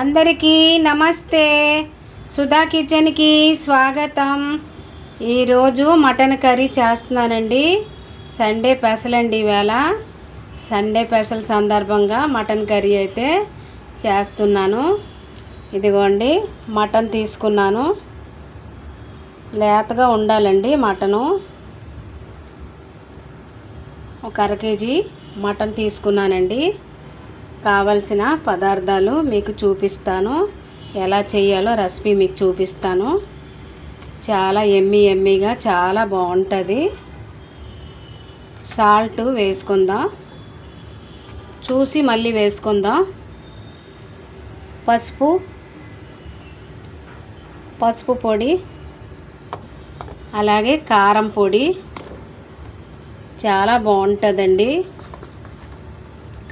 అందరికీ నమస్తే. సుధా కిచెన్కి స్వాగతం. ఈరోజు మటన్ కర్రీ చేస్తున్నానండి. సండే స్పెషల్ అండి ఈవేళ సండే స్పెషల్ సందర్భంగా మటన్ కర్రీ అయితే చేస్తున్నాను. ఇదిగోండి మటన్ తీసుకున్నాను. లేతగా ఉండాలండి మటను. ఒక అర కేజీ మటన్ తీసుకున్నానండి. కావలసిన పదార్థాలు మీకు చూపిస్తాను. ఎలా చేయాలో రెసిపీ మీకు చూపిస్తాను. చాలా ఎమ్మి ఎమ్మిగా చాలా బాగుంటుంది. సాల్ట్ వేసుకుందాం. చూసి మళ్ళీ వేసుకుందాం. పసుపు పసుపు పొడి అలాగే కారం పొడి. చాలా బాగుంటుందండి.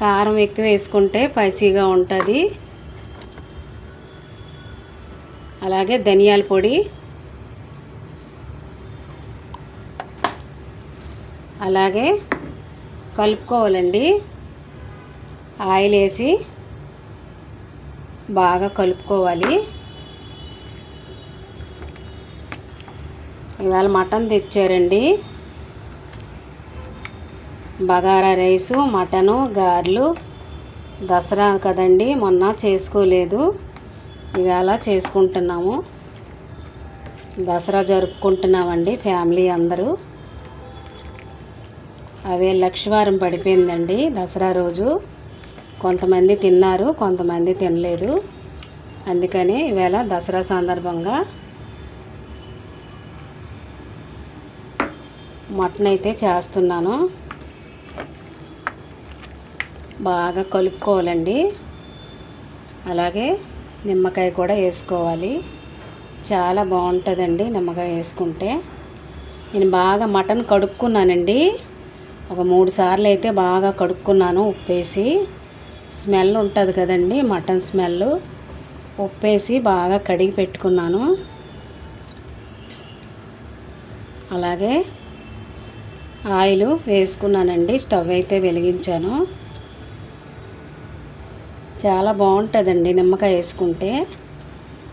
కారం ఎక్కువ వేసుకుంటే స్పైసీగా ఉంటుంది. అలాగే ధనియాల పొడి. అలాగే కలుపుకోవాలండి. ఆయిల్ వేసి బాగా కలుపుకోవాలి. ఇవాళ మటన్ తెచ్చారండి. బగారా రైసు మటను గారెలు. దసరా కదండి మొన్న చేసుకోలేదు. ఇవాళ చేసుకుంటున్నాము. దసరా జరుపుకుంటున్నామండి ఫ్యామిలీ అందరూ. అవే లక్షవారం పడిపోయిందండి దసరా రోజు. కొంతమంది తిన్నారు కొంతమంది తినలేదు. అందుకని ఇవాళ దసరా సందర్భంగా మటన్ అయితే చేస్తున్నాను. బాగా కలుపుకోవాలండి. అలాగే నిమ్మకాయ కూడా వేసుకోవాలి. చాలా బాగుంటుందండి నిమ్మకాయ వేసుకుంటే. నేను బాగా మటన్ కడుక్కున్నానండి. ఒక మూడు సార్లు అయితే బాగా కడుక్కున్నాను ఉప్పేసి. స్మెల్ ఉంటుంది కదండి మటన్ స్మెల్ ఉప్పేసి బాగా కడిగి పెట్టుకున్నాను. అలాగే ఆయిల్ వేసుకున్నానండి. స్టవ్ అయితే వెలిగించాను. చాలా బాగుంటుందండి నిమ్మకాయ వేసుకుంటే.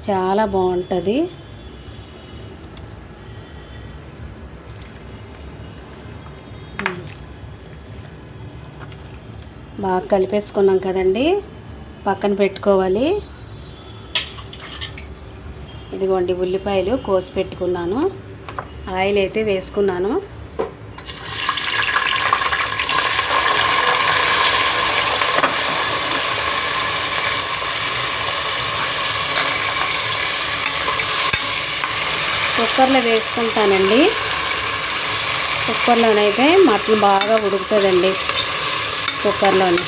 చాలా బాగుంటుంది. బాగా కలిపేసుకున్నాం కదండి. పక్కన పెట్టుకోవాలి. ఇదిగోండి ఉల్లిపాయలు కోసి పెట్టుకున్నాను. ఆయిల్ అయితే వేసుకున్నాను. కుక్కర్లో వేసుకుంటానండి. కుక్కర్లోనైతే మటన్ బాగా ఉడుకుతుందండి కుక్కర్లోని.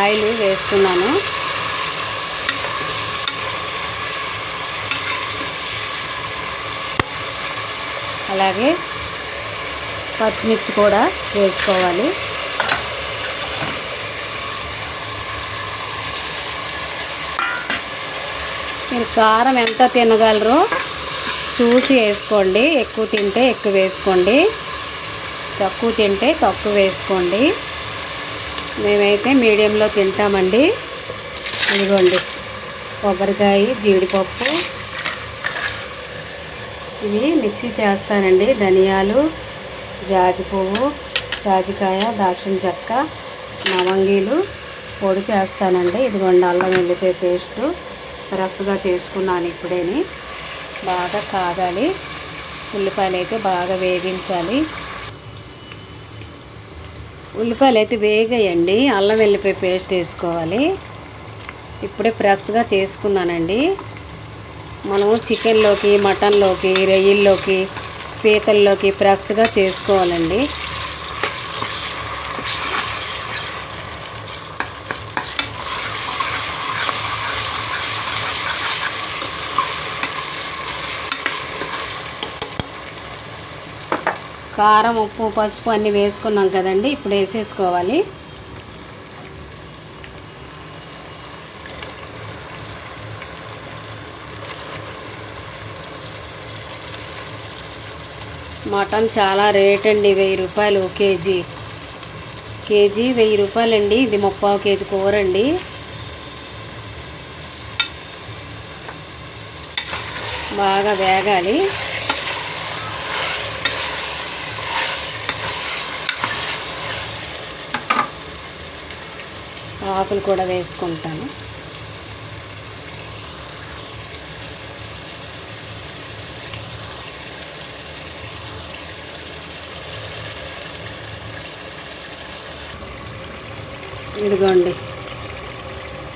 ఆయిల్ వేసుకున్నాను. అలాగే పచ్చిమిర్చి కూడా వేసుకోవాలి. మీరు కారం ఎంత తినగలరో చూసి వేసుకోండి. ఎక్కువ తింటే ఎక్కువ వేసుకోండి. తక్కువ తింటే తక్కువ వేసుకోండి. మేమైతే మీడియంలో తింటామండి. ఇదిగోండి. కొబ్బరికాయ జీడిపప్పు. ఇవి మిక్సీ చేస్తానండి. ధనియాలు జాజి పువ్వు జాజికాయ దాక్షిణ చెక్క లవంగీలు పొడి చేస్తానండి. ఇదిగోండి అల్లం వెల్లిపాయ పేస్టు రసగా చేసుకున్నాను ఇప్పుడేని. బాగా కాగాలి. ఉల్లిపాయలు అయితే బాగా వేగించాలి. ఉల్లిపాయలు అయితే వేగేయండి. అల్లం వెల్లిపాయ పేస్ట్ వేసుకోవాలి. ఇప్పుడే ఫ్రెష్గా చేసుకున్నానండి. మనము చికెన్లోకి మటన్లోకి రొయ్యల్లోకి పీతల్లోకి ఫ్రెష్గా చేసుకోవాలండి. కారం ఉప్పు పసుపు అన్నీ వేసుకున్నాం కదండి. ఇప్పుడు వేసేసుకోవాలి. మటన్ చాలా రేట్ అండి. వెయ్యి రూపాయలు కేజీ. కేజీ వెయ్యి రూపాయలండి. ఇది ముప్పావు కేజీ కూర అండి. బాగా వేగాలి. ఆకులు కూడా వేసుకుంటాను. ఇదిగోండి.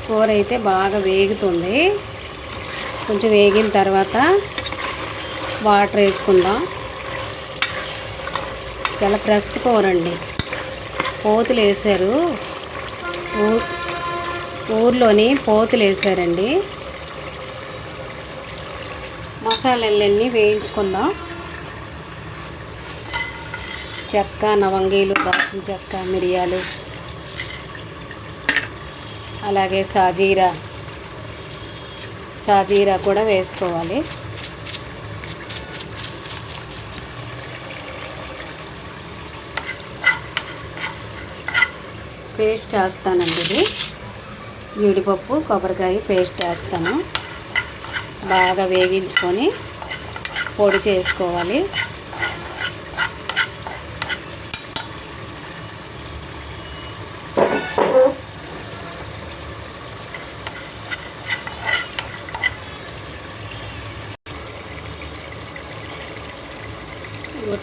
కూర అయితే బాగా వేగుతుంది. కొంచెం వేగిన తర్వాత వాటర్ వేసుకుందాం. చాలా ఫ్రెష్ కూర అండి పోతులు వేసారు. ఊర్లోని పోతులు వేసారండి మసాలాలన్నీ వేయించుకుందాం. చెక్క నవంగీలు దాల్చిన చెక్క మిరియాలు. అలాగే సాజీరా. సాజీరా కూడా వేసుకోవాలి. పేస్ట్ వేస్తానండి ఇది. జీడిపప్పు కొబ్బరికాయ పేస్ట్ వేస్తాను బాగా వేగించుకొని పొడి చేసుకోవాలి.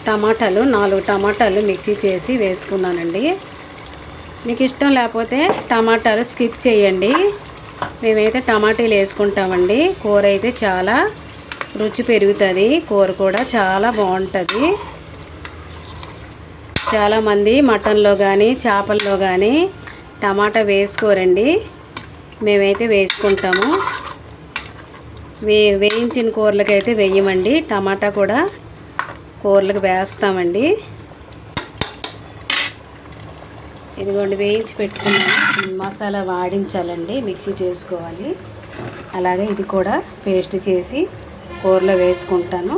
టమాటాలు నాలుగు టమాటాలు మిక్సీ చేసి వేసుకున్నానండి. మీకు ఇష్టం లేకపోతే టమాటాలు స్కిప్ చేయండి. మేమైతే టమాటాలు వేసుకుంటామండి. కూర అయితే చాలా రుచి పెరుగుతుంది. కూర కూడా చాలా బాగుంటుంది. చాలామంది మటన్లో కానీ చేపల్లో కానీ టమాటా వేసుకోరండి. మేమైతే వేసుకుంటాము. వే వేయించిన కూరలకైతే వేయమండి. టమాటా కూడా కూరలకు వేస్తామండి. ఇదిగోండి వేయించి పెట్టుకున్నాను. మసాలా వాడించాలండి మిక్సీ చేసుకోవాలి. అలాగే ఇది కూడా పేస్ట్ చేసి కూరలో వేసుకుంటాను.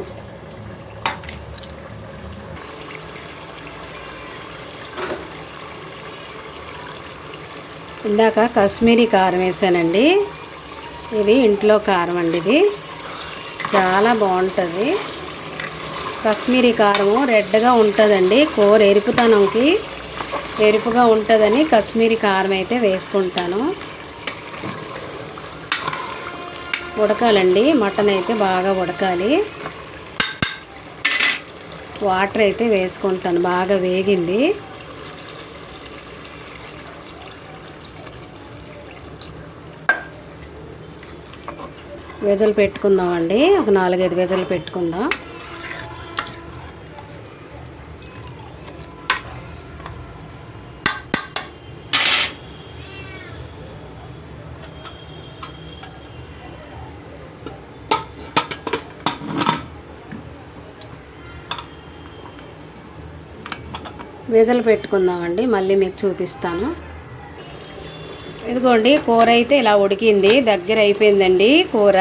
ఇందాక కాశ్మీరీ కారం వేసానండి. ఇది ఇంట్లో కారం అండి ఇది. చాలా బాగుంటుంది. కాశ్మీరీ కారము రెడ్గా ఉంటుందండి కూర ఎరుపుతనంకి. ఎరుపుగా ఉంటుందని కశ్మీరీ కారం అయితే వేసుకుంటాను. ఉడకాలండి మటన్ అయితే బాగా ఉడకాలి. వాటర్ అయితే వేసుకుంటాను బాగా వేగింది. విజలు పెట్టుకుందామండి ఒక నాలుగైదు విజలు పెట్టుకుందాం. విజలు పెట్టుకుందామండి మళ్ళీ మీకు చూపిస్తాను. ఇదిగోండి కూర అయితే ఇలా ఉడికింది దగ్గర అయిపోయిందండి కూర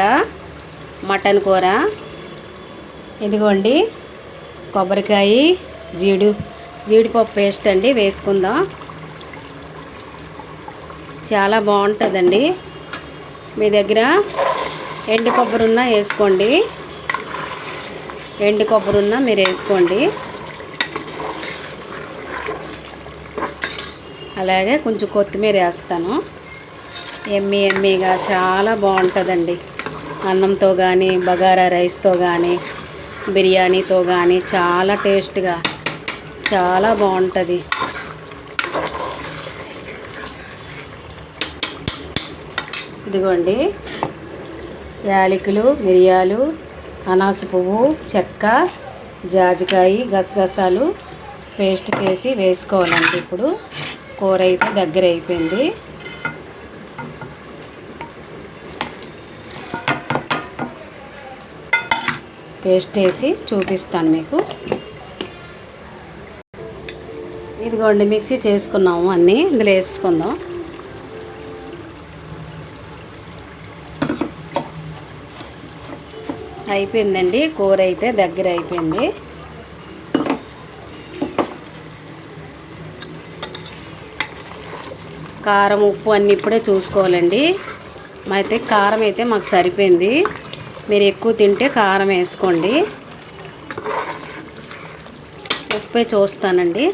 మటన్ కూర. ఇదిగోండి కొబ్బరికాయ జీడి జీడిపప్పు పేస్ట్ అండి వేసుకుందాం. చాలా బాగుంటుందండి. మీ దగ్గర ఎండు కొబ్బరి ఉన్నా వేసుకోండి. ఎండు కొబ్బరి ఉన్నా మీరు వేసుకోండి. అలాగే కొంచెం కొత్తిమీర వేస్తాను. ఎమ్మి ఎమ్మిగా చాలా బాగుంటుందండి. అన్నంతో కానీ బగారా రైస్తో కానీ బిర్యానీతో కానీ చాలా టేస్ట్గా చాలా బాగుంటుంది. ఇదిగోండి. యాలకులు మిరియాలు అనాస పువ్వు చెక్క జాజికాయ గసగసాలు పేస్ట్ చేసి వేసుకోవాలండి ఇప్పుడు. కూర అయితే దగ్గర అయిపోయింది. పేస్ట్ వేసి చూపిస్తాను మీకు. ఇదిగోండి మిక్సీ చేసుకున్నాము అన్నీ. ఇందులో వేసుకుందాం. అయిపోయిందండి. కూర అయితే దగ్గర అయిపోయింది. కారం ఉప్పు అన్నీ ఇప్పుడే చూసుకోవాలండి. అయితే కారం అయితే మాకు సరిపోయింది. మీరు ఎక్కువ తింటే కారం వేసుకోండి. ఉప్పే చూస్తానండి.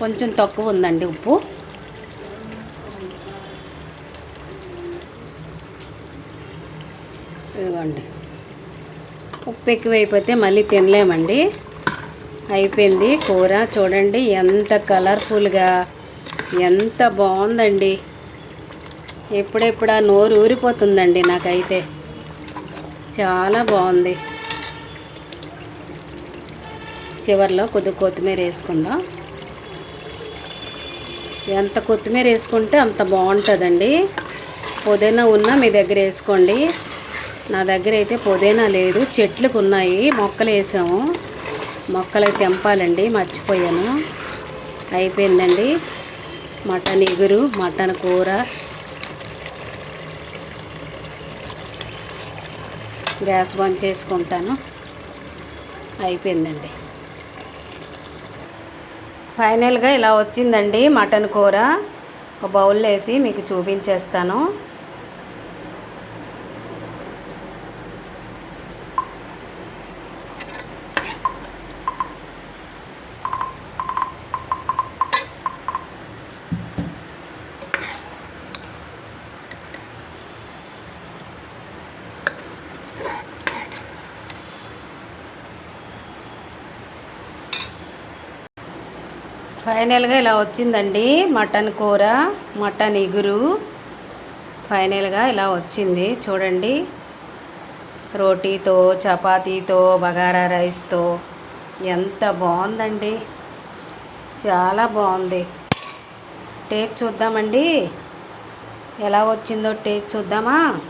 కొంచెం తక్కువ ఉందండి ఉప్పు. ఇదిగోండి. ఉప్పు ఎక్కువైపోతే మళ్ళీ తినలేమండి. అయిపోయింది కూర. చూడండి ఎంత కలర్ఫుల్గా ఎంత బాగుందండి. ఎప్పుడెప్పుడు ఆ నోరు ఊరిపోతుందండి నాకైతే. చాలా బాగుంది. చివరిలో కొద్ది కొత్తిమీర వేసుకుందాం. ఎంత కొత్తిమీర వేసుకుంటే అంత బాగుంటుందండి. పుదీనా ఉన్నా మీ దగ్గర వేసుకోండి. నా దగ్గర అయితే పుదీనా లేదు చెట్లకు ఉన్నాయి మొక్కలు వేసాము. మొక్కలు తెంపాలండి మర్చిపోయాను. అయిపోయిందండి. మటన్ ఎగురు మటన్ కూర. గ్యాస్ బంద్ చేసుకుంటాను. అయిపోయిందండి. ఫైనల్గా ఇలా వచ్చిందండి మటన్ కూర. ఒక బౌల్లో వేసి మీకు చూపించేస్తాను. ఫైనల్గా ఇలా వచ్చిందండి మటన్ కూర మటన్ ఇగురు. ఫైనల్గా ఇలా వచ్చింది. చూడండి. రోటీతో చపాతీతో బగారా రైస్తో ఎంత బాగుందండి. చాలా బాగుంది. టేస్ట్ చూద్దామండి. ఎలా వచ్చిందో టేస్ట్ చూద్దామా?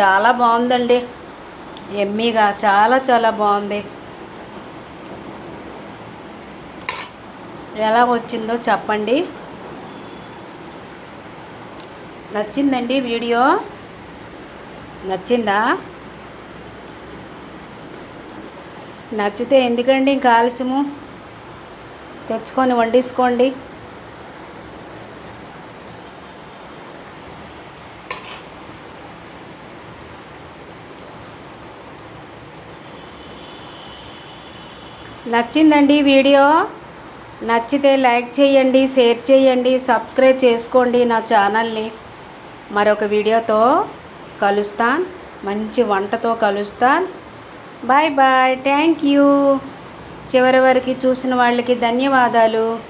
చాలా బాగుందండి. ఎమ్మీగా చాలా చాలా బాగుంది. ఎలా వచ్చిందో చెప్పండి. నచ్చిందండి వీడియో? నచ్చిందా? నచ్చితే ఎందుకండి ఇంకా ఆలస్యము? తెచ్చుకొని వండేసుకోండి. నచ్చిందండి వీడియో? నచ్చితే లైక్ చేయండి షేర్ చేయండి సబ్స్క్రైబ్ చేసుకోండి నా ఛానల్ని. మరొక వీడియోతో కలుస్తాను. మంచి వంటతో కలుస్తాను. Bye bye. Thank you. చివరి వరకు చూసిన వాళ్ళకి ధన్యవాదాలు.